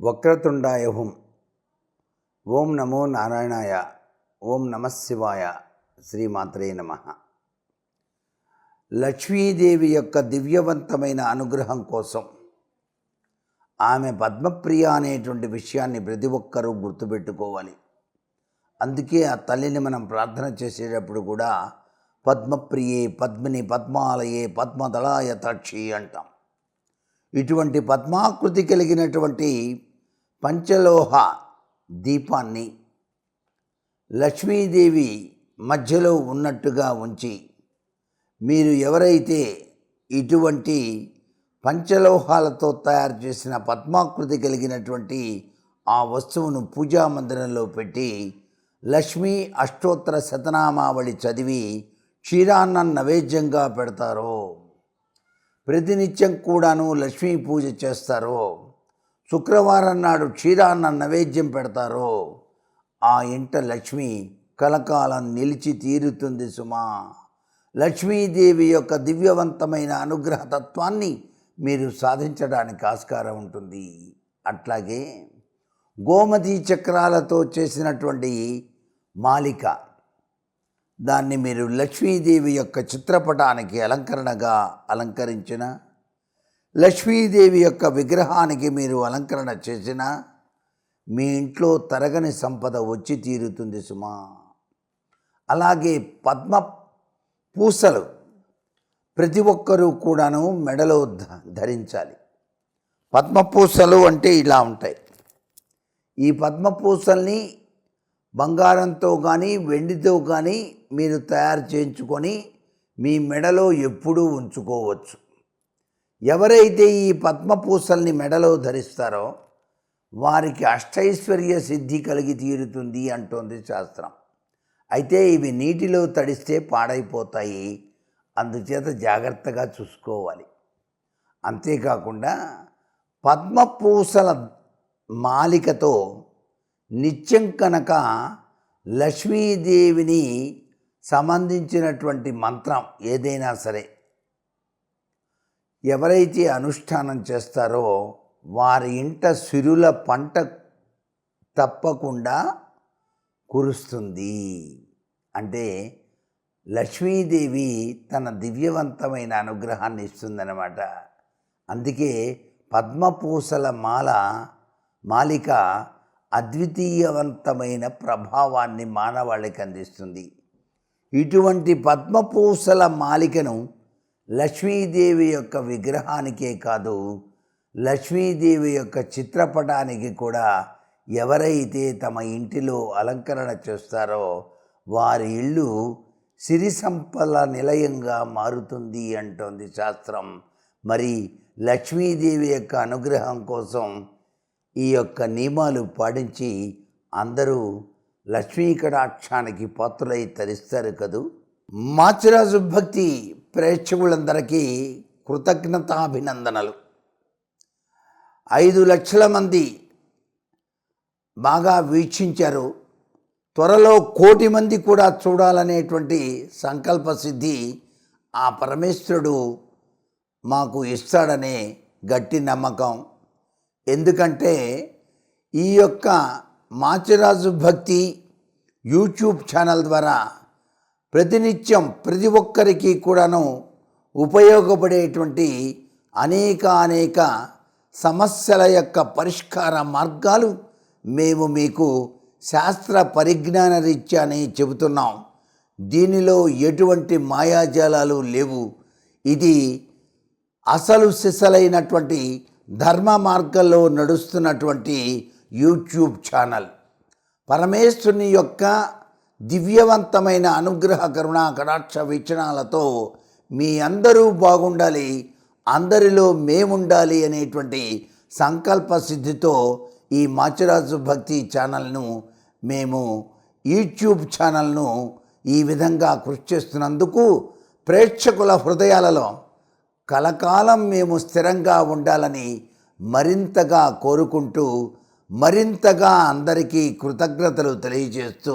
వక్రతుండాయ హుం ఓం నమో నారాయణాయ ఓం నమశివాయ శ్రీమాత్రే నమ. లక్ష్మీదేవి యొక్క దివ్యవంతమైన అనుగ్రహం కోసం ఆమె పద్మప్రియ అనేటువంటి విషయాన్ని ప్రతి ఒక్కరూ గుర్తుపెట్టుకోవాలి. అందుకే ఆ తల్లిని మనం ప్రార్థన చేసేటప్పుడు కూడా పద్మప్రియే పద్మిని పద్మాలయే పద్మదళాయ తక్షి అంటాం. ఇటువంటి పద్మాకృతి కలిగినటువంటి పంచలోహ దీపాన్ని లక్ష్మీదేవి మధ్యలో ఉన్నట్టుగా ఉంచి మీరు ఎవరైతే ఇటువంటి పంచలోహాలతో తయారు చేసిన పద్మాకృతి కలిగినటువంటి ఆ వస్తువును పూజా మందిరంలో పెట్టి లక్ష్మీ అష్టోత్తర శతనామావళి చదివి క్షీరాన్న నైవేద్యంగా పెడతారో ప్రతినిత్యం కూడాను లక్ష్మీ పూజ చేస్తారో శుక్రవారం నాడు క్షీరాన్న నైవేద్యం పెడతారో ఆ ఇంట లక్ష్మి కలకాలం నిలిచి తీరుతుంది సుమా. లక్ష్మీదేవి యొక్క దివ్యవంతమైన అనుగ్రహ తత్వాన్ని మీరు సాధించడానికి ఆస్కారం ఉంటుంది. అట్లాగే గోమతి చక్రాలతో చేసినటువంటి మాలిక దాన్ని మీరు లక్ష్మీదేవి యొక్క చిత్రపటానికి అలంకరణగా అలంకరించిన లక్ష్మీదేవి యొక్క విగ్రహానికి మీరు అలంకరణ చేసిన మీ ఇంట్లో తరగని సంపద వచ్చి తీరుతుంది సుమా. అలాగే పద్మ పూసలు ప్రతి ఒక్కరూ కూడాను మెడలో ధ- ధరించాలి. పద్మపూసలు అంటే ఇలా ఉంటాయి. ఈ పద్మపూసల్ని బంగారంతో కానీ వెండితో కానీ మీరు తయారు చేయించుకొని మీ మెడలో ఎప్పుడూ ఉంచుకోవచ్చు. ఎవరైతే ఈ పద్మపూసల్ని మెడలో ధరిస్తారో వారికి అష్టైశ్వర్య సిద్ధి కలిగి తీరుతుంది అంటోంది శాస్త్రం. అయితే ఇవి నీటిలో తడిస్తే పాడైపోతాయి. అందుచేత జాగ్రత్తగా చూసుకోవాలి. అంతేకాకుండా పద్మపూసల మాలికతో నిత్యం కనుక లక్ష్మీదేవిని సంబంధించినటువంటి మంత్రం ఏదైనా సరే ఎవరైతే అనుష్ఠానం చేస్తారో వారి ఇంట సిరుల పంట తప్పకుండా కురుస్తుంది. అంటే లక్ష్మీదేవి తన దివ్యవంతమైన అనుగ్రహాన్ని ఇస్తుందన్నమాట. అందుకే పద్మపూసల మాల మాలిక అద్వితీయవంతమైన ప్రభావాన్ని మానవాళికి అందిస్తుంది. ఇటువంటి పద్మపూసల మాలికను లక్ష్మీదేవి యొక్క విగ్రహానికే కాదు లక్ష్మీదేవి యొక్క చిత్రపటానికి కూడా ఎవరైతే తమ ఇంటిలో అలంకరణ చేస్తారో వారి ఇల్లు సిరి సంపద నిలయంగా మారుతుంది అంటోంది శాస్త్రం. మరి లక్ష్మీదేవి యొక్క అనుగ్రహం కోసం ఈ యొక్క నియమాలు పాటించి అందరూ లక్ష్మీ కటాక్షానికి పాత్రులై తరిస్తారు కదూ? మాచిరాజు భక్తి ప్రేక్షకులందరికీ కృతజ్ఞతాభినందనలు. ఐదు లక్షల మంది బాగా వీక్షించారు. త్వరలో కోటి మంది కూడా చూడాలనేటువంటి సంకల్ప సిద్ధి ఆ పరమేశ్వరుడు మాకు ఇస్తాడనే గట్టి నమ్మకం. ఎందుకంటే ఈ యొక్క మాచిరాజు భక్తి యూట్యూబ్ ఛానల్ ద్వారా ప్రతినిత్యం ప్రతి ఒక్కరికి కూడాను ఉపయోగపడేటువంటి అనేక అనేక సమస్యల యొక్క పరిష్కార మార్గాలు మేము మీకు శాస్త్ర పరిజ్ఞాన రీత్యానే చెబుతున్నాం. దీనిలో ఎటువంటి మాయాజాలాలు లేవు. ఇది అసలు సిసలైనటువంటి ధర్మ మార్గంలో నడుస్తున్నటువంటి యూట్యూబ్ ఛానల్. పరమేశ్వరుని యొక్క దివ్యవంతమైన అనుగ్రహ కరుణ కటాక్ష వీక్షణాలతో మీ అందరూ బాగుండాలి అందరిలో మేముండాలి అనేటువంటి సంకల్ప సిద్ధితో ఈ మాచిరాజు భక్తి ఛానల్ను మేము యూట్యూబ్ ఛానల్ను ఈ విధంగా కృషి చేస్తున్నందుకు ప్రేక్షకుల హృదయాలలో కలకాలం మేము స్థిరంగా ఉండాలని మరింతగా కోరుకుంటూ మరింతగా అందరికీ కృతజ్ఞతలు తెలియజేస్తూ